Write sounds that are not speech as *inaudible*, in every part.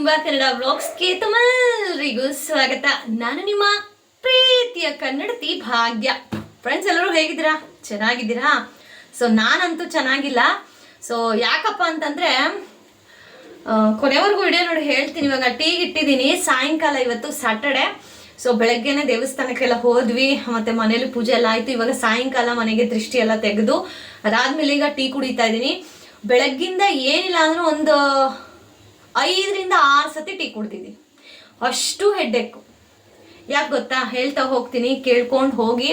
ತುಂಬಾ ಕನ್ನಡ ಬ್ಲಾಗ್ಸ್ಗೆ ತಮ್ಮೆಲ್ಲರಿಗೂ ಸ್ವಾಗತ. ನಾನು ನಿಮ್ಮ ಪ್ರೀತಿಯ ಕನ್ನಡತಿ ಭಾಗ್ಯ. ಫ್ರೆಂಡ್ಸ್ ಎಲ್ಲರೂ ಹೇಗಿದ್ದೀರಾ? ಚೆನ್ನಾಗಿದ್ದೀರಾ? ಸೊ ನಾನಂತೂ ಚೆನ್ನಾಗಿಲ್ಲ. ಸೊ ಯಾಕಪ್ಪ ಅಂತಂದ್ರೆ ಕೊನೆವರೆಗೂ ವಿಡಿಯೋ ನೋಡಿ ಹೇಳ್ತೀನಿ. ಇವಾಗ ಟೀಗೆ ಇಟ್ಟಿದ್ದೀನಿ. ಸಾಯಂಕಾಲ ಇವತ್ತು ಸ್ಯಾಟರ್ಡೆ ಸೊ ಬೆಳಗ್ಗೆನೆ ದೇವಸ್ಥಾನಕ್ಕೆಲ್ಲ ಹೋದ್ವಿ. ಮತ್ತೆ ಮನೇಲಿ ಪೂಜೆ ಎಲ್ಲ ಆಯ್ತು. ಇವಾಗ ಸಾಯಂಕಾಲ ಮನೆಗೆ ದೃಷ್ಟಿ ಎಲ್ಲ ತೆಗೆದು ಅದಾದ್ಮೇಲೆ ಈಗ ಟೀ ಕುಡಿತಾ ಇದ್ದೀನಿ. ಬೆಳಗ್ಗಿಂದ ಏನಿಲ್ಲ ಅಂದ್ರೂ ಒಂದು ಐದರಿಂದ ಆರು ಸತಿ ಟೀ ಕುಡ್ದಿದ್ದೀನಿ ಅಷ್ಟು ಹೆಡ್ಡೆಕ್ ಯಾಕೆ ಗೊತ್ತಾ? ಹೇಳ್ತಾ ಹೋಗ್ತೀನಿ, ಕೇಳ್ಕೊಂಡು ಹೋಗಿ.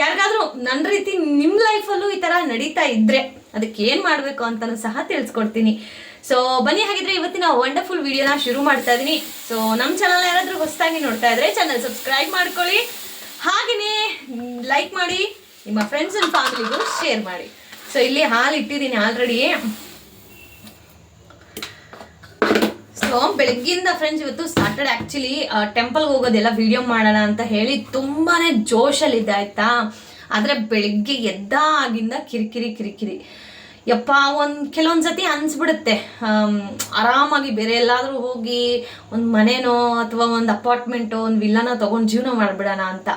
ಯಾರಿಗಾದ್ರೂ ನನ್ನ ರೀತಿ ನಿಮ್ಮ ಲೈಫಲ್ಲೂ ಈ ಥರ ನಡೀತಾ ಇದ್ರೆ ಅದಕ್ಕೆ ಏನು ಮಾಡಬೇಕು ಅಂತಲೂ ಸಹ ತಿಳಿಸ್ಕೊಡ್ತೀನಿ. ಸೊ ಬನ್ನಿ ಹಾಗಿದ್ರೆ ಇವತ್ತಿನ ವಂಡರ್ಫುಲ್ ವಿಡಿಯೋನ ಶುರು ಮಾಡ್ತಾ ಇದ್ದೀನಿ ಸೊ ನಮ್ಮ ಚಾನಲ್ ಯಾರಾದರೂ ಹೊಸದಾಗಿ ನೋಡ್ತಾ ಇದ್ರೆ ಚಾನಲ್ ಸಬ್ಸ್ಕ್ರೈಬ್ ಮಾಡ್ಕೊಳ್ಳಿ. ಹಾಗೆಯೇ ಲೈಕ್ ಮಾಡಿ, ನಿಮ್ಮ ಫ್ರೆಂಡ್ಸ್ ಅಂಡ್ ಫ್ಯಾಮಿಲಿಗೂ ಶೇರ್ ಮಾಡಿ. ಸೊ ಇಲ್ಲಿ ಹಾಲು ಇಟ್ಟಿದ್ದೀನಿ ಆಲ್ರೆಡಿ ಸೊ ಬೆಳಗ್ಗಿಂದ ಫ್ರೆಂಡ್ಸ್ ಇವತ್ತು ಸಾಟರ್ಡೆ ಆ್ಯಕ್ಚುಲಿ ಟೆಂಪಲ್ಗೆ ಹೋಗೋದೆಲ್ಲ ವಿಡಿಯೋ ಮಾಡೋಣ ಅಂತ ಹೇಳಿ ತುಂಬಾನೇ ಜೋಶಲ್ಲಿದ್ದೆ, ಆಯ್ತಾ? ಆದರೆ ಬೆಳಗ್ಗೆ ಎದ್ದ ಆಗಿಂದ ಕಿರಿಕಿರಿ ಕಿರಿಕಿರಿ. ಯಪ್ಪ, ಒಂದು, ಕೆಲವೊಂದು ಸತಿ ಅನ್ಸ್ಬಿಡುತ್ತೆ. ಆರಾಮಾಗಿ ಬೇರೆ ಎಲ್ಲಾದರೂ ಹೋಗಿ ಒಂದು ಮನೆನೋ ಅಥವಾ ಒಂದು ಅಪಾರ್ಟ್ಮೆಂಟೋ ಒಂದು ವಿಲ್ಲನ ತೊಗೊಂಡು ಜೀವನ ಮಾಡಿಬಿಡೋಣ ಅಂತ.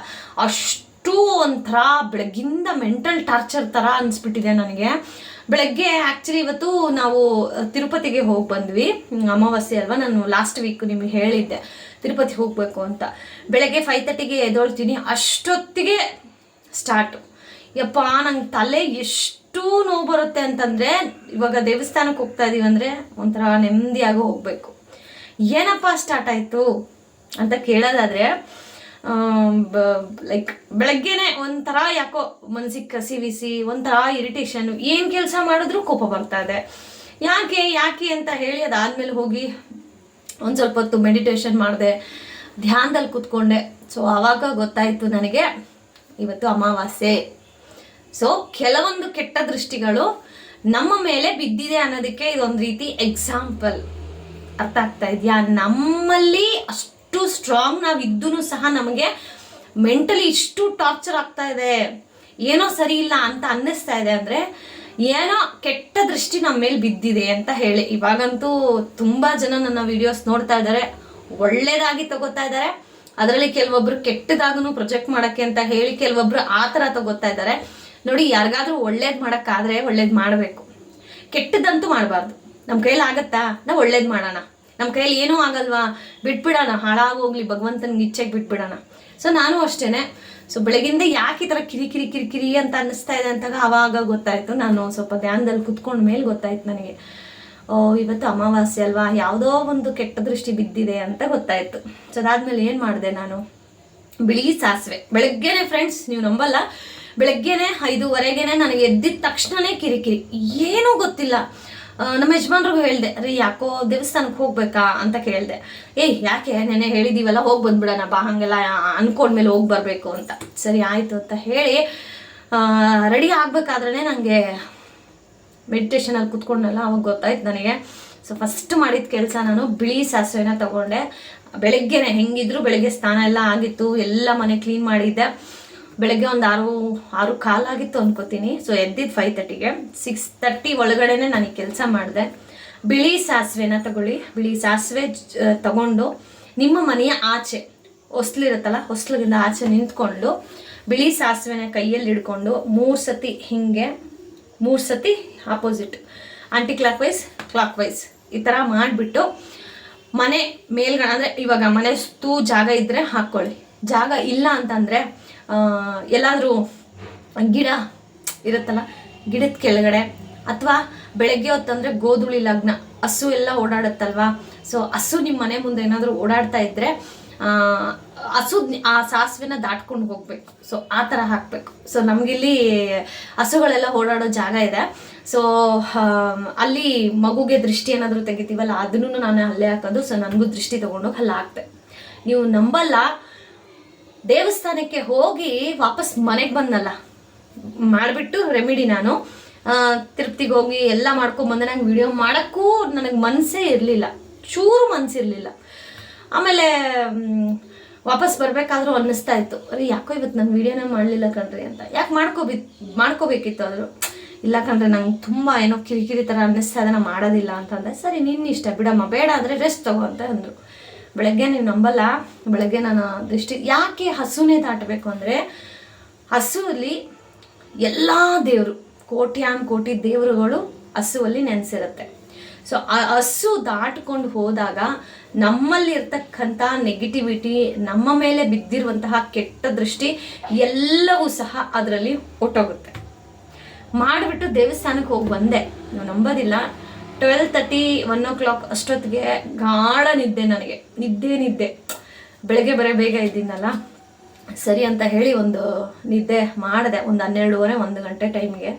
ಅಷ್ಟು ಒಂಥರ ಬೆಳಗ್ಗಿಂದ ಮೆಂಟಲ್ ಟಾರ್ಚರ್ ಥರ ಅನಿಸ್ಬಿಟ್ಟಿದೆ ನನಗೆ. ಬೆಳಗ್ಗೆ ಆ್ಯಕ್ಚುಲಿ ಇವತ್ತು ನಾವು ತಿರುಪತಿಗೆ ಹೋಗಿ ಬಂದ್ವಿ. ಅಮಾವಾಸ್ಯೆ ಅಲ್ವಾ? ನಾನು ಲಾಸ್ಟ್ ವೀಕ್ ನಿಮಗೆ ಹೇಳಿದ್ದೆ. ತಿರುಪತಿ ಹೋಗಬೇಕು ಅಂತ. ಬೆಳಗ್ಗೆ ಫೈವ್ ತರ್ಟಿಗೆ ಎದ್ದೊಳ್ತೀನಿ. ಅಷ್ಟೊತ್ತಿಗೆ ಸ್ಟಾರ್ಟು ಯಪ್ಪ, ನಂಗೆ ತಲೆ ಎಷ್ಟು ನೋವು ಬರುತ್ತೆ ಅಂತಂದರೆ, ಇವಾಗ ದೇವಸ್ಥಾನಕ್ಕೆ ಹೋಗ್ತಾ ಇದೀವಿ ಅಂದರೆ ಒಂಥರ ನೆಮ್ಮದಿಯಾಗಿ ಹೋಗಬೇಕು. ಏನಪ್ಪ ಸ್ಟಾರ್ಟ್ ಆಯಿತು ಅಂತ ಕೇಳೋದಾದ್ರೆ ಲೈಕ್ ಬೆಳಗ್ಗೆನೆ ಒಂಥರ ಯಾಕೋ ಮನ್ಸಿಗೆ ಕಸಿ ಬಿಸಿ ಒಂಥರ ಇರಿಟೇಷನ್ ಏನು ಕೆಲಸ ಮಾಡಿದ್ರೂ ಕೋಪ ಬರ್ತಾ ಇದೆ. ಯಾಕೆ ಯಾಕೆ ಅಂತ ಹೇಳಿ ಅದಾದ್ಮೇಲೆ ಹೋಗಿ ಒಂದು ಸ್ವಲ್ಪ ಹೊತ್ತು ಮೆಡಿಟೇಷನ್ ಮಾಡಿದೆ, ಧ್ಯಾನದಲ್ಲಿ ಕೂತ್ಕೊಂಡೆ. ಸೊ ಆವಾಗ ಗೊತ್ತಾಯಿತು ನನಗೆ, ಇವತ್ತು ಅಮಾವಾಸ್ಯೆ. ಸೊ ಕೆಲವೊಂದು ಕೆಟ್ಟ ದೃಷ್ಟಿಗಳು ನಮ್ಮ ಮೇಲೆ ಬಿದ್ದಿದೆ ಅನ್ನೋದಕ್ಕೆ ಇದೊಂದು ರೀತಿ ಎಕ್ಸಾಂಪಲ್ ಅರ್ಥ ಆಗ್ತಾ ಇದೆಯಾ? ನಮ್ಮಲ್ಲಿ ಅಷ್ಟು ಸ್ಟ್ರಾಂಗ್ ನಾವು ಇದ್ದೂ ಸಹ ನಮಗೆ ಮೆಂಟಲಿ ಇಷ್ಟು ಟಾರ್ಚರ್ ಆಗ್ತಾ ಇದೆ. ಏನೋ ಸರಿ ಇಲ್ಲ ಅಂತ ಅನ್ನಿಸ್ತಾ ಇದೆ ಅಂದರೆ ಏನೋ ಕೆಟ್ಟ ದೃಷ್ಟಿ ನಮ್ಮ ಮೇಲೆ ಬಿದ್ದಿದೆ ಅಂತ ಹೇಳಿ. ಇವಾಗಂತೂ ತುಂಬ ಜನ ನನ್ನ ವಿಡಿಯೋಸ್ ನೋಡ್ತಾ ಇದ್ದಾರೆ. ಒಳ್ಳೇದಾಗಿ ತಗೋತಾ ಇದ್ದಾರೆ. ಅದರಲ್ಲಿ ಕೆಲವೊಬ್ರು ಕೆಟ್ಟದಾಗೂ ಪ್ರೊಜೆಕ್ಟ್ ಮಾಡೋಕ್ಕೆ ಅಂತ ಹೇಳಿ ಕೆಲವೊಬ್ರು ಆ ಥರ ತಗೋತಾ ಇದ್ದಾರೆ. ನೋಡಿ, ಯಾರಿಗಾದ್ರೂ ಒಳ್ಳೇದು ಮಾಡೋಕ್ಕಾದ್ರೆ ಒಳ್ಳೇದು ಮಾಡಬೇಕು. ಕೆಟ್ಟದಂತೂ ಮಾಡಬಾರ್ದು. ನಮ್ಮ ಕೈಲಾಗತ್ತಾ ನಾವು ಒಳ್ಳೇದು ಮಾಡೋಣ. ನಮ್ಮ ಕೈಯಲ್ಲಿ ಏನೂ ಆಗಲ್ವಾ? ಬಿಟ್ಬಿಡೋಣ, ಹಾಳಾಗೋಗ್ಲಿ, ಭಗವಂತನಿಗೆ ಇಚ್ಛೆಗೆ ಬಿಟ್ಬಿಡೋಣ. ಸೊ ನಾನು ಅಷ್ಟೇನೆ. ಸೊ ಬೆಳಗಿಂದ ಯಾಕೆ ಈ ಥರ ಕಿರಿ ಕಿರಿ ಕಿರಿ ಕಿರಿ ಅಂತ ಅನ್ನಿಸ್ತಾ ಇದೆ ಅಂತಾಗ ಆವಾಗ ಗೊತ್ತಾಯಿತು. ನಾನು ಸ್ವಲ್ಪ ಧ್ಯಾನದಲ್ಲಿ ಕುತ್ಕೊಂಡ ಮೇಲೆ ಗೊತ್ತಾಯ್ತು ನನಗೆ. ಓ, ಇವತ್ತು ಅಮಾವಾಸ್ಯೆ ಅಲ್ವಾ? ಯಾವುದೋ ಒಂದು ಕೆಟ್ಟ ದೃಷ್ಟಿ ಬಿದ್ದಿದೆ ಅಂತ ಗೊತ್ತಾಯಿತು. ಸೊ ಅದಾದ್ಮೇಲೆ ಏನು ಮಾಡಿದೆ ನಾನು? ಬಿಳಿ ಸಾಸಿವೆ. ಬೆಳಗ್ಗೆನೆ ಫ್ರೆಂಡ್ಸ್ ನೀವು ನಂಬಲ್ಲ. ಬೆಳಗ್ಗೆನೆ ಐದೂವರೆಗೆನೆ ನನಗೆ ಎದ್ದಿದ ತಕ್ಷಣನೇ ಕಿರಿಕಿರಿ. ಏನೂ ಗೊತ್ತಿಲ್ಲ. ನಮ್ಮ ಯಜಮಾನ್ರಿಗೂ ಹೇಳಿದೆ, ರೀ, ಯಾಕೋ ದೇವಸ್ಥಾನಕ್ಕೆ ಹೋಗ್ಬೇಕಾ? ಅಂತ ಕೇಳಿದೆ. ಏಯ್, ಯಾಕೆ? ನೆನೆ ಹೇಳಿದೀವಲ್ಲ, ಹೋಗಿ ಬಂದ್ಬಿಡೋಣ, ಬಾ, ಹಂಗೆಲ್ಲ ಅನ್ಕೊಂಡ್ಮೇಲೆ ಹೋಗಿ ಬರಬೇಕು ಅಂತ. ಸರಿ, ಆಯಿತು ಅಂತ ಹೇಳಿ ರೆಡಿ ಆಗಬೇಕಾದ್ರೆ ನನಗೆ ಮೆಡಿಟೇಷನಲ್ಲಿ ಕುತ್ಕೊಂಡಲ್ಲ ಅವಾಗ ಗೊತ್ತಾಯ್ತು ನನಗೆ. ಸೊ ಫಸ್ಟ್ ಮಾಡಿದ ಕೆಲಸ ನಾನು ಬಿಳಿ ಸಾಸಿವೆನ ತಗೊಂಡೆ. ಬೆಳಗ್ಗೆನೆ, ಹೆಂಗಿದ್ರು ಬೆಳಗ್ಗೆ ಸ್ನಾನ ಎಲ್ಲ ಆಗಿತ್ತು, ಎಲ್ಲ ಮನೆ ಕ್ಲೀನ್ ಮಾಡಿದ್ದೆ. ಬೆಳಗ್ಗೆ ಒಂದು ಆರು ಆರು ಕಾಲಾಗಿತ್ತು ಅಂದ್ಕೋತೀನಿ ಸೊ ಎದ್ದಿದ್ದು ಫೈವ್ ತರ್ಟಿಗೆ ಸಿಕ್ಸ್ ತರ್ಟಿ ಒಳಗಡೆನೆ ನಾನು ಕೆಲಸ ಮಾಡಿದೆ. ಬಿಳಿ ಸಾಸಿವೆನ ತಗೊಳ್ಳಿ. ಬಿಳಿ ಸಾಸಿವೆ ತಗೊಂಡು ನಿಮ್ಮ ಮನೆಯ ಆಚೆ, ಹೊಸ್ಲಿರುತ್ತಲ್ಲ ಹೊಸ್ಲಿಂದ ಆಚೆ ನಿಂತ್ಕೊಂಡು ಬಿಳಿ ಸಾಸಿವೆನ ಕೈಯಲ್ಲಿ ಹಿಡ್ಕೊಂಡು ಮೂರು ಸತಿ ಹಿಂಗೆ, ಮೂರು ಸತಿ opposite anticlockwise clockwise ಈ ಥರ ಮಾಡಿಬಿಟ್ಟು ಮನೆ ಮೇಲ್ಗಡೆ, ಅಂದರೆ ಇವಾಗ ಮನೆ ತೂ ಜಾಗ ಇದ್ದರೆ ಹಾಕ್ಕೊಳ್ಳಿ ಜಾಗ ಇಲ್ಲ ಅಂತಂದರೆ ಎಲ್ಲಾದರೂ ಗಿಡ ಇರುತ್ತಲ್ಲ, ಗಿಡದ ಕೆಳಗಡೆ, ಅಥವಾ ಬೆಳಗ್ಗೆ ಹೊತ್ತಂದರೆ ಗೋಧುಳಿ ಲಗ್ನ, ಹಸು ಎಲ್ಲ ಓಡಾಡುತ್ತಲ್ವಾ? ಸೊ ಹಸು ನಿಮ್ಮ ಮನೆ ಮುಂದೆ ಏನಾದರೂ ಓಡಾಡ್ತಾ ಇದ್ದರೆ ಹಸು ಆ ಸಾಸಿವೆನ ದಾಟ್ಕೊಂಡು ಹೋಗ್ಬೇಕು. ಸೊ ಆ ಥರ ಹಾಕಬೇಕು. ಸೊ ನಮಗಿಲ್ಲಿ ಹಸುಗಳೆಲ್ಲ ಓಡಾಡೋ ಜಾಗ ಇದೆ. ಸೊ ಅಲ್ಲಿ ಮಗುಗೆ ದೃಷ್ಟಿ ಏನಾದರೂ ತೆಗಿತೀವಲ್ಲ, ಅದನ್ನು ನಾನು ಅಲ್ಲೇ ಹಾಕೋದು. ಸೊ ನನಗೂ ದೃಷ್ಟಿ ತೊಗೊಂಡೋಗಿ ಅಲ್ಲಿ ಹಾಕ್ತೆ. ನೀವು ನಂಬಲ್ಲ ದೇವಸ್ಥಾನಕ್ಕೆ ಹೋಗಿ ವಾಪಸ್ ಮನೆಗೆ ಬಂದಲ್ಲ ಮಾಡಿಬಿಟ್ಟು ರೆಮಿಡಿ ನಾನು. ತಿರುಪ್ತಿಗೆ ಹೋಗಿ ಎಲ್ಲ ಮಾಡ್ಕೊಂಬಂದೆ ನಂಗೆ ವಿಡಿಯೋ ಮಾಡೋಕ್ಕೂ ನನಗೆ ಮನಸ್ಸೇ ಇರಲಿಲ್ಲ. ಚೂರು ಮನಸ್ಸಿರಲಿಲ್ಲ ಆಮೇಲೆ ವಾಪಸ್ ಬರಬೇಕಾದ್ರೂ ಅನ್ನಿಸ್ತಾ ಇತ್ತು. ಅರೆ, ಯಾಕೋ ಇವತ್ತು ನಾನು ವಿಡಿಯೋನೇ ಮಾಡಲಿಲ್ಲ ಕಣ್ರಿ ಅಂತ. ಯಾಕೆ ಮಾಡ್ಕೋಬಿ, ಮಾಡ್ಕೋಬೇಕಿತ್ತು ಆದರೂ. ಇಲ್ಲ ಕಂಡ್ರೆ ನಂಗೆ ತುಂಬ ಏನೋ ಕಿರಿಕಿರಿ ಥರ ಅನ್ನಿಸ್ತಾ ಇದೆ. ನಾನು ಮಾಡೋದಿಲ್ಲ ಅಂತಂದೆ ಸರಿ ನಿನ್ನ ಇಷ್ಟ. ಬಿಡಮ್ಮ. ಬೇಡ ಅಂದರೆ ರೆಸ್ಟ್ ತಗೋ ಅಂತ ಅಂದರು. ಬೆಳಗ್ಗೆ ನೀವು ನಂಬಲ್ಲ, ಬೆಳಗ್ಗೆ ನಾನು ದೃಷ್ಟಿ, ಯಾಕೆ ಹಸುನೇ ದಾಟಬೇಕು ಅಂದರೆ, ಹಸುವಲ್ಲಿ ಎಲ್ಲ ದೇವರು ಕೋಟ್ಯಾನ್ ಕೋಟಿ ದೇವರುಗಳು ಹಸುವಲ್ಲಿ ನೆನೆಸಿರುತ್ತೆ. ಸೊ ಆ ಹಸು ದಾಟ್ಕೊಂಡು ಹೋದಾಗ ನಮ್ಮಲ್ಲಿ ಇರ್ತಕ್ಕಂಥ ನೆಗೆಟಿವಿಟಿ ನಮ್ಮ ಮೇಲೆ ಬಿದ್ದಿರುವಂತಹ ಕೆಟ್ಟ ದೃಷ್ಟಿ ಎಲ್ಲವೂ ಸಹ ಅದರಲ್ಲಿ ಹೊಟ್ಟೋಗುತ್ತೆ ಮಾಡಿಬಿಟ್ಟು ದೇವಸ್ಥಾನಕ್ಕೆ ಹೋಗಿ ಬಂದೆ. ನೀವು ನಂಬೋದಿಲ್ಲ. Twelve thirty one o'clock ಅಷ್ಟೊತ್ತಿಗೆ ಗಾಢ ನಿದ್ದೆ ನನಗೆ. ನಿದ್ದೆ ನಿದ್ದೆ. ಬೆಳಗ್ಗೆ ಬರೀ ಬೇಗ ಇದ್ದೀನಲ್ಲ ಸರಿ ಅಂತ ಹೇಳಿ ಒಂದು ನಿದ್ದೆ ಮಾಡಿದೆ. ಒಂದು ಹನ್ನೆರಡೂವರೆ, ಒಂದು ಗಂಟೆ ಟೈಮ್ಗೆ.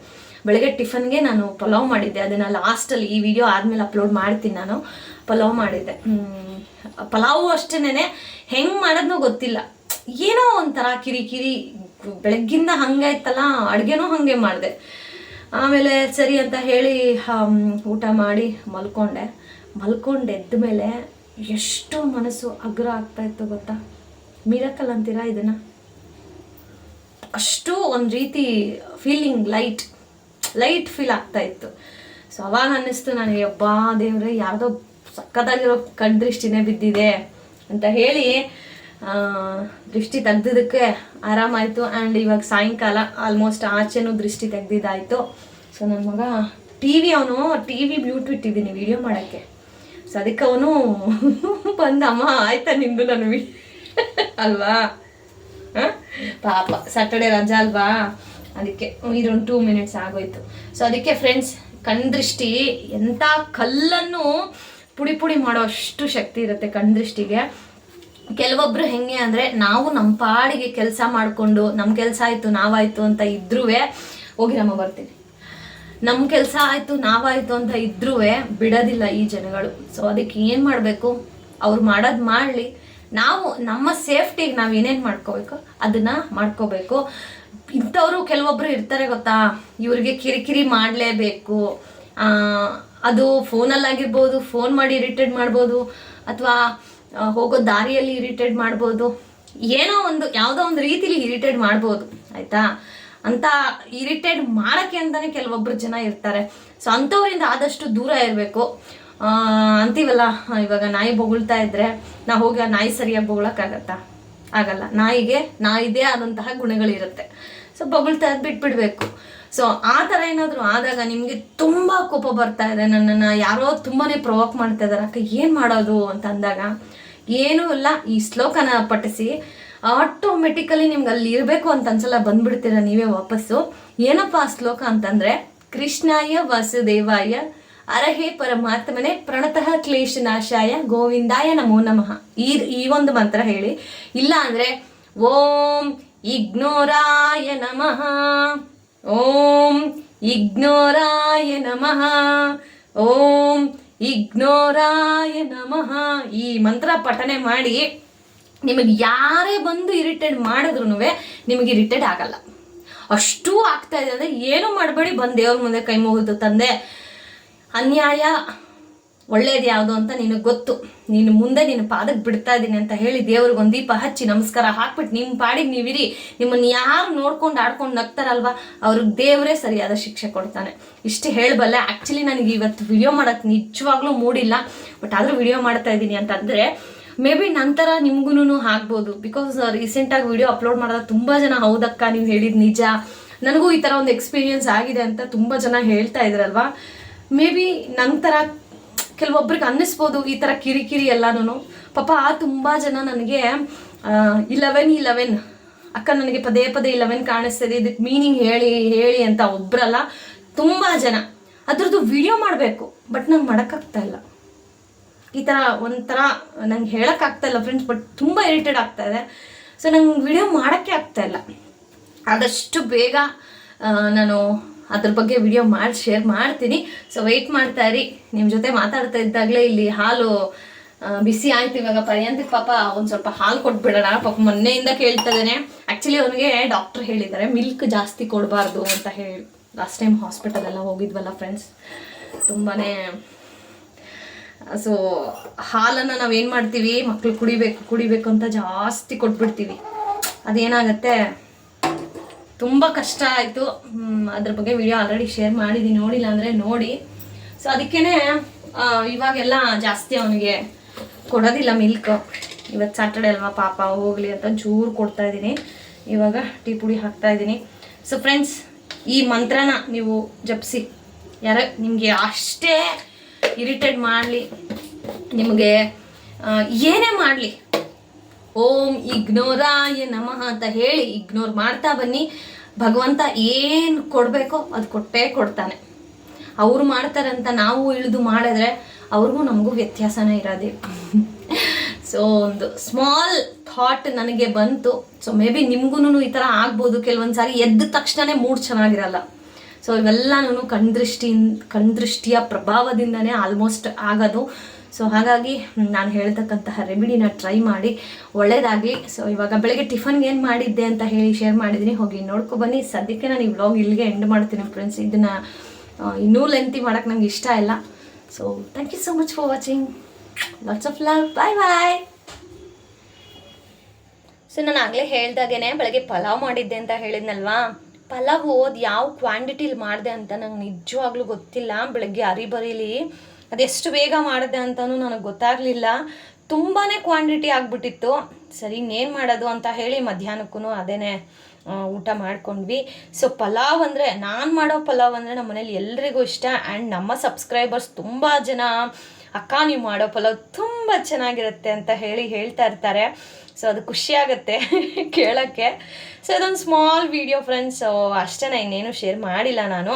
ಬೆಳಗ್ಗೆ ಟಿಫನ್ಗೆ ನಾನು ಪಲಾವ್ ಮಾಡಿದ್ದೆ. ಅದನ್ನು ಲಾಸ್ಟಲ್ಲಿ ಈ ವಿಡಿಯೋ ಆದಮೇಲೆ ಅಪ್ಲೋಡ್ ಮಾಡ್ತೀನಿ ನಾನು. ಪಲಾವ್ ಮಾಡಿದ್ದೆ. ಪಲಾವು ಅಷ್ಟೇನೆ ಹೆಂಗೆ ಮಾಡೋದನ್ನೂ ಗೊತ್ತಿಲ್ಲ. ಏನೋ ಒಂಥರ ಕಿರಿಕಿರಿ, ಬೆಳಗ್ಗಿಂದ ಹಂಗೆ ಇತ್ತಲ್ಲ ಅಡುಗೆನೂ ಹಾಗೆ ಮಾಡಿದೆ. ಆಮೇಲೆ ಸರಿ ಅಂತ ಹೇಳಿ ಊಟ ಮಾಡಿ ಮಲ್ಕೊಂಡೆ. ಮಲ್ಕೊಂಡು ಎದ್ದ ಮೇಲೆ ಎಷ್ಟು ಮನಸ್ಸು ಅಗ್ರ ಆಗ್ತಾ ಇತ್ತು ಗೊತ್ತಾ? ಮಿರಕಲ್ ಅಂತೀರಾ ಇದನ್ನ? ಅಷ್ಟು ಒಂದು ರೀತಿ ಫೀಲಿಂಗ್ ಲೈಟ್ ಲೈಟ್ ಫೀಲ್ ಆಗ್ತಾ ಇತ್ತು. ಸೊ ಅವಾಗ ಅನ್ನಿಸ್ತು ನನಗೆ ಅಬ್ಬಾ ದೇವ್ರೆ ಯಾವುದೋ ಸಕ್ಕತ್ತಾಗಿರೋ ಕಣ್ದೃಷ್ಟಿನೇ ಬಿದ್ದಿದೆ ಅಂತ ಹೇಳಿ ದೃಷ್ಟಿ ತೆಗ್ದಿದ್ದಕ್ಕೆ ಆರಾಮಾಯಿತು. ಆ್ಯಂಡ್ ಇವಾಗ ಸಾಯಂಕಾಲ ಆಲ್ಮೋಸ್ಟ್ ಆಚೆನೂ ದೃಷ್ಟಿ ತೆಗ್ದಿದ್ದಾಯಿತು. ಸೊ ನನ್ನ ಮಗ ಟಿ ವಿ ಅವನು ಟಿ ವಿ ಬ್ಯೂಟ್ ಇಟ್ಟಿದ್ದೀನಿ ವಿಡಿಯೋ ಮಾಡೋಕ್ಕೆ. ಸೊ ಅದಕ್ಕೆ ಅವನು *laughs* ಬಂದ, ಅಮ್ಮ, ಆಯ್ತಾ ನಿಂದು ನಾನು *laughs* ಅಲ್ವಾ? ಪಾಪ ಸಾಟರ್ಡೆ ರಜಾ ಅಲ್ವಾ? ಅದಕ್ಕೆ, ಇದೊಂದು ಟೂ ಮಿನಿಟ್ಸ್ ಆಗೋಯ್ತು. ಸೊ ಅದಕ್ಕೆ ಫ್ರೆಂಡ್ಸ್ ಕಣ್ದೃಷ್ಟಿ ಎಂಥ ಕಲ್ಲನ್ನು ಪುಡಿ ಪುಡಿ ಮಾಡೋ ಅಷ್ಟು ಶಕ್ತಿ ಇರುತ್ತೆ ಕಣ್ದೃಷ್ಟಿಗೆ ಕೆಲವೊಬ್ರು ಹೆಂಗೆ ಅಂದರೆ ನಾವು ನಮ್ಮ ಪಾಡಿಗೆ ಕೆಲಸ ಮಾಡಿಕೊಂಡು ನಮ್ಮ ಕೆಲಸ ಆಯಿತು, ನಾವಾಯಿತು ಅಂತ ಇದ್ರೂ ಹೋಗಿರಮ್ಮ ಬರ್ತೀನಿ. ನಮ್ಮ ಕೆಲಸ ಆಯಿತು, ನಾವಾಯಿತು ಅಂತ ಇದ್ರೂ ಬಿಡೋದಿಲ್ಲ ಈ ಜನಗಳು. ಸೊ ಅದಕ್ಕೆ ಏನು ಮಾಡಬೇಕು? ಅವ್ರು ಮಾಡೋದು ಮಾಡಲಿ. ನಾವು, ನಮ್ಮ ಸೇಫ್ಟಿಗೆ ನಾವು ಏನೇನು ಮಾಡ್ಕೋಬೇಕು? ಅದನ್ನು ಮಾಡ್ಕೋಬೇಕು. ಇಂಥವರು ಕೆಲವೊಬ್ರು ಇರ್ತಾರೆ ಗೊತ್ತಾ? ಇವ್ರಿಗೆ ಕಿರಿಕಿರಿ ಮಾಡಲೇಬೇಕು. ಅದು ಫೋನಲ್ಲಾಗಿರ್ಬೋದು ಫೋನ್ ಮಾಡಿ ಇರಿಟೇಟ್ ಮಾಡ್ಬೋದು. ಅಥವಾ ಹೋಗೋ ದಾರಿಯಲ್ಲಿ ಇರಿಟೇಟ್ ಮಾಡ್ಬೋದು. ಏನೋ ಒಂದು, ಯಾವುದೋ ಒಂದು ರೀತಿಲಿ ಇರಿಟೇಟ್ ಮಾಡ್ಬೋದು, ಆಯಿತಾ? ಅಂತ ಇರಿಟೇಟ್ ಮಾಡೋಕ್ಕೆ ಅಂತಲೇ ಕೆಲವೊಬ್ರು ಜನ ಇರ್ತಾರೆ. ಸೊ ಅಂಥವರಿಂದ ಆದಷ್ಟು ದೂರ ಇರಬೇಕು. ಅಂತೀವಲ್ಲ, ಇವಾಗ ನಾಯಿ ಬೊಗಳ್ತಾ ಇದ್ರೆ ನಾವು ಹೋಗಿ ಆ ನಾಯಿ ಸರಿಯಾಗಿ ಬೊಗಳಕ್ಕಾಗತ್ತಾ? ಆಗಲ್ಲ. ನಾಯಿಗೆ, ನಾಯಿದೇ ಆದಂತಹ ಗುಣಗಳಿರುತ್ತೆ. ಸೊ ಬೊಗಳ್ತಾ ಇದ್ ಬಿಟ್ಬಿಡ್ಬೇಕು. ಸೊ ಆ ಥರ ಏನಾದರೂ ಆದಾಗ ನಿಮಗೆ ತುಂಬ ಕೋಪ ಬರ್ತಾ ಇದೆ. ನನ್ನನ್ನು ಯಾರೋ ತುಂಬಾ ಪ್ರೊವೋಕ್ ಮಾಡ್ತಾ ಇದ್ದಾರೆ ಅಕ್ಕ, ಏನು ಮಾಡೋದು? ಅಂತ ಅಂದಾಗ ಏನೂ ಇಲ್ಲ. ಈ ಶ್ಲೋಕನ ಪಠಿಸಿ ಆಟೋಮೆಟಿಕಲಿ ನಿಮ್ಗೆ ಅಲ್ಲಿ ಇರಬೇಕು ಅಂತ ಅನ್ಸಲ್ಲ, ಬಂದ್ಬಿಡ್ತೀರ ನೀವೇ ವಾಪಸ್ಸು. ಏನಪ್ಪ ಆ ಶ್ಲೋಕ ಅಂತಂದ್ರೆ, ಕೃಷ್ಣಾಯ ವಾಸುದೇವಾಯ ಅರಹೇ ಪರಮಾತ್ಮನೆ ಪ್ರಣತಃ ಕ್ಲೇಶನಾಶಾಯ ಗೋವಿಂದಾಯ ನಮೋ ನಮಃ. ಈ ಈ ಒಂದು ಮಂತ್ರ ಹೇಳಿ. ಇಲ್ಲ ಅಂದ್ರೆ, ಓಂ ಇಗ್ನೋರಾಯ ನಮಃ. ಓಂ ಇಗ್ನೋರಾಯ ನಮಃ. ಓಂ ಇಗ್ನೋರಾಯ ನಮಃ. ಈ ಮಂತ್ರ ಪಠನೆ ಮಾಡಿ ನಿಮಗೆ ಯಾರೇ ಬಂದು ಇರಿಟೇಟ್ ಮಾಡಿದ್ರು ನಿಮಗೆ ಇರಿಟೇಟ್ ಆಗಲ್ಲ. ಅಷ್ಟೂ ಆಗ್ತಾ ಇದೆ ಅಂದರೆ ಏನು ಮಾಡಬೇಡಿ? ಬಂದು ದೇವ್ರ ಮುಂದೆ ಕೈ ಮುಗಿದು ತಂದೆ. ಅನ್ಯಾಯ. ಒಳ್ಳೇದು ಯಾವುದು ಅಂತ ನಿನಗೆ ಗೊತ್ತು. ನೀನು ಮುಂದೆ ನಿನ್ನ ಪಾದಕ್ಕೆ ಬಿಡ್ತಾ ಇದ್ದೀನಿ ಅಂತ ಹೇಳಿ ದೇವ್ರಿಗೆ ಒಂದು ದೀಪ ಹಚ್ಚಿ ನಮಸ್ಕಾರ ಹಾಕ್ಬಿಟ್ಟು ನಿಮ್ಮ ಪಾಡಿಗೆ ನೀವಿರಿ. ನಿಮ್ಮನ್ನು ಯಾರು ನೋಡ್ಕೊಂಡು ಆಡ್ಕೊಂಡು ನಗ್ತಾರಲ್ವಾ? ಅವ್ರಿಗೆ ದೇವರೇ ಸರಿಯಾದ ಶಿಕ್ಷೆ ಕೊಡ್ತಾನೆ. ಇಷ್ಟು ಹೇಳಬಲ್ಲೆ ಆ್ಯಕ್ಚುಲಿ ನನಗೆ ಇವತ್ತು ವಿಡಿಯೋ ಮಾಡೋಕ್ಕೆ ನಿಜವಾಗ್ಲೂ ಮೂಡಿಲ್ಲ. ಬಟ್ ಆದರೂ ವಿಡಿಯೋ ಮಾಡ್ತಾ ಇದ್ದೀನಿ ಅಂತಂದರೆ ಮೇ ಬಿ ನಂತರ ನಿಮ್ಗೂ ಆಗ್ಬೋದು. ಬಿಕಾಸ್ ರೀಸೆಂಟಾಗಿ ವಿಡಿಯೋ ಅಪ್ಲೋಡ್ ಮಾಡಿದಾಗ ತುಂಬ ಜನ ಹೌದಕ್ಕ, ನೀವು ಹೇಳಿದ ನಿಜ. ನನಗೂ ಈ ಥರ ಒಂದು ಎಕ್ಸ್ಪೀರಿಯನ್ಸ್ ಆಗಿದೆ ಅಂತ ತುಂಬ ಜನ ಹೇಳ್ತಾ ಇದ್ರಲ್ವಾ? ಮೇ ಬಿ ನಂತರ ಕೆಲವೊಬ್ರಿಗೆ ಅನ್ನಿಸ್ಬೋದು ಈ ಥರ ಕಿರಿಕಿರಿ ಎಲ್ಲನೂ ಪಾಪ ತುಂಬ ಜನ ನನಗೆ ಇಲೆವೆನ್ ಇಲೆವೆನ್ ಅಕ್ಕ ನನಗೆ ಪದೇ ಪದೇ ಇಲೆವೆನ್ ಕಾಣಿಸ್ತಿದೆ. ಇದಕ್ಕೆ ಮೀನಿಂಗ್ ಹೇಳಿ ಹೇಳಿ ಅಂತ ಒಬ್ರಲ್ಲ, ತುಂಬ ಜನ. ಅದ್ರದ್ದು ವಿಡಿಯೋ ಮಾಡಬೇಕು ಬಟ್ ನಂಗೆ ಮಾಡೋಕ್ಕಾಗ್ತಾ ಇಲ್ಲ. ಈ ಥರ ಒಂಥರ ನಂಗೆ ಹೇಳೋಕ್ಕಾಗ್ತಾ ಇಲ್ಲ ಫ್ರೆಂಡ್ಸ್ ಬಟ್ ತುಂಬ ಇರಿಟೇಟ್ ಆಗ್ತಾ ಇದೆ. ಸೊ ನಂಗೆ ವಿಡಿಯೋ ಮಾಡೋಕ್ಕೆ ಆಗ್ತಾ ಇಲ್ಲ. ಆದಷ್ಟು ಬೇಗ ನಾನು ಅದ್ರ ಬಗ್ಗೆ ವಿಡಿಯೋ ಮಾಡಿ ಶೇರ್ ಮಾಡ್ತೀನಿ. ಸೊ ವೆಯ್ಟ್ ಮಾಡ್ತಾ ಇರಿ. ನಿಮ್ಮ ಜೊತೆ ಮಾತಾಡ್ತಾ ಇದ್ದಾಗಲೇ ಇಲ್ಲಿ ಹಾಲು ಬಿಸಿ ಆಯ್ತು ಇವಾಗ. ಪರ್ಯಂತಕ್ಕೆ ಪಾಪ ಒಂದು ಸ್ವಲ್ಪ ಹಾಲು ಕೊಟ್ಬಿಡೋಣ. ಪಾಪ ಮೊನ್ನೆಯಿಂದ ಕೇಳ್ತಾ ಇದ್ದಾನೆ. ಆ್ಯಕ್ಚುಲಿ ಅವನಿಗೆ ಡಾಕ್ಟರ್ ಹೇಳಿದ್ದಾರೆ ಮಿಲ್ಕ್ ಜಾಸ್ತಿ ಕೊಡಬಾರ್ದು ಅಂತ ಹೇಳಿ. ಲಾಸ್ಟ್ ಟೈಮ್ ಹಾಸ್ಪಿಟಲೆಲ್ಲ ಹೋಗಿದ್ವಲ್ಲ ಫ್ರೆಂಡ್ಸ್ ತುಂಬಾ ಸೊ ಹಾಲನ್ನು ನಾವೇನು ಮಾಡ್ತೀವಿ? ಮಕ್ಳು ಕುಡಿಬೇಕು ಕುಡಿಬೇಕು ಅಂತ ಜಾಸ್ತಿ ಕೊಟ್ಬಿಡ್ತೀವಿ. ಅದೇನಾಗತ್ತೆ? ತುಂಬ ಕಷ್ಟ ಆಯಿತು. ಅದ್ರ ಬಗ್ಗೆ ವಿಡಿಯೋ ಆಲ್ರೆಡಿ ಶೇರ್ ಮಾಡಿದ್ದೀನಿ ನೋಡಿಲ್ಲ ಅಂದರೆ ನೋಡಿ. ಸೊ ಅದಕ್ಕೇ ಇವಾಗೆಲ್ಲ ಜಾಸ್ತಿ ಅವನಿಗೆ ಕೊಡೋದಿಲ್ಲ ಮಿಲ್ಕ್ ಇವತ್ತು ಸ್ಯಾಟರ್ಡೆ ಅಲ್ವಾ ಪಾಪ, ಹೋಗಲಿ ಅಂತ ಚೂರು ಕೊಡ್ತಾ ಇದ್ದೀನಿ. ಇವಾಗ ಟೀ ಪುಡಿ ಹಾಕ್ತಾ ಇದ್ದೀನಿ. ಸೊ ಫ್ರೆಂಡ್ಸ್ ಈ ಮಂತ್ರನ ನೀವು ಜಪಿಸಿ. ಯಾರ, ನಿಮಗೆ ಅಷ್ಟೇ ಇರಿಟೇಟ್ ಮಾಡಲಿ. ನಿಮಗೆ ಏನೇ ಮಾಡಲಿ. ಓಂ ಇಗ್ನೋರಾಯ ನಮಃ ಅಂತ ಹೇಳಿ ಇಗ್ನೋರ್ ಮಾಡ್ತಾ ಬನ್ನಿ. ಭಗವಂತ ಏನು ಕೊಡಬೇಕೋ ಅದು ಕೊಟ್ಟೇ ಕೊಡ್ತಾನೆ. ಅವ್ರು ಮಾಡ್ತಾರಂತ ನಾವು ಇಳಿದು ಮಾಡಿದ್ರೆ ಅವ್ರಿಗೂ ನಮಗೂ ವ್ಯತ್ಯಾಸನೇ ಇರೋದೇ. ಸೊ ಒಂದು ಸ್ಮಾಲ್ ಥಾಟ್ ನನಗೆ ಬಂತು. ಸೊ ಮೇ ಬಿ ನಿಮ್ಗೂ ಈ ಥರ ಆಗ್ಬೋದು. ಕೆಲವೊಂದು ಸಾರಿ ಎದ್ದ ತಕ್ಷಣನೇ ಮೂಡ್ ಚೆನ್ನಾಗಿರಲ್ಲ. ಸೊ ಇವೆಲ್ಲನೂ ಕಣ್ದೃಷ್ಟಿಯಿಂದ ಕಣ್ದೃಷ್ಟಿಯ ಪ್ರಭಾವದಿಂದನೇ ಆಲ್ಮೋಸ್ಟ್ ಆಗೋದು. ಸೊ ಹಾಗಾಗಿ ನಾನು ಹೇಳ್ತಕ್ಕಂತಹ ರೆಮಿಡಿನ ಟ್ರೈ ಮಾಡಿ. ಒಳ್ಳೇದಾಗಲಿ. ಸೊ ಇವಾಗ ಬೆಳಗ್ಗೆ ಟಿಫನ್ಗೆ ಏನು ಮಾಡಿದ್ದೆ ಅಂತ ಹೇಳಿ ಶೇರ್ ಮಾಡಿದ್ದೀನಿ. ಹೋಗಿ ನೋಡ್ಕೊ ಬನ್ನಿ. ಸದ್ಯಕ್ಕೆ ನಾನು ಈ ವ್ಲಾಗ್ ಇಲ್ಲಿಗೆ ಎಂಡ್ ಮಾಡ್ತೀನಿ ಫ್ರೆಂಡ್ಸ್ ಇದನ್ನು ಇನ್ನೂ ಲೆಂತಿ ಮಾಡೋಕ್ಕೆ ನಂಗೆ ಇಷ್ಟ ಇಲ್ಲ. So thank you so much for watching lots of love bye bye so ನಾನು ಆಗಲೇ ಹೇಳ್ದಾಗೇನೆ, ಬೆಳಗ್ಗೆ ಪಲಾವ್ ಮಾಡಿದ್ದೆ ಅಂತ ಹೇಳಿದ್ನಲ್ವಾ? ಪಲಾವ್ ಓದ್ ಯಾವ ಕ್ವಾಂಟಿಟಿಲಿ ಮಾಡಿದೆ ಅಂತ ನಂಗೆ ನಿಜವಾಗ್ಲೂ ಗೊತ್ತಿಲ್ಲ. ಬೆಳಗ್ಗೆ ಅರಿಬರಿಲಿ. ಅದೆಷ್ಟು ಬೇಗ ಮಾಡಿದೆ ಅಂತಲೂ ನನಗೆ ಗೊತ್ತಾಗಲಿಲ್ಲ. ತುಂಬಾ ಕ್ವಾಂಟಿಟಿ ಆಗಿಬಿಟ್ಟಿತ್ತು. ಸರಿ, ಇನ್ನೇನು ಮಾಡೋದು ಅಂತ ಹೇಳಿ ಮಧ್ಯಾಹ್ನಕ್ಕೂ ಅದೇ ಊಟ ಮಾಡ್ಕೊಂಡ್ವಿ. ಸೊ ಪಲಾವ್ ಅಂದರೆ, ನಾನು ಮಾಡೋ ಪಲಾವ್ ಅಂದರೆ ನಮ್ಮ ಮನೇಲಿ ಎಲ್ರಿಗೂ ಇಷ್ಟ. ಆ್ಯಂಡ್ ನಮ್ಮ ಸಬ್ಸ್ಕ್ರೈಬರ್ಸ್ ತುಂಬ ಜನ, ಅಕ್ಕ, ನೀವು ಮಾಡೋ ಪಲಾವ್ ತುಂಬ ಚೆನ್ನಾಗಿರುತ್ತೆ ಅಂತ ಹೇಳಿ ಹೇಳ್ತಾ ಇರ್ತಾರೆ. ಸೊ ಅದು ಖುಷಿ ಆಗುತ್ತೆ *laughs* ಕೇಳೋಕ್ಕೆ. ಸೊ ಅದೊಂದು ಸ್ಮಾಲ್ ವಿಡಿಯೋ ಫ್ರೆಂಡ್ಸ್ ಅಷ್ಟೇ ಇನ್ನೇನು ಶೇರ್ ಮಾಡಿಲ್ಲ ನಾನು.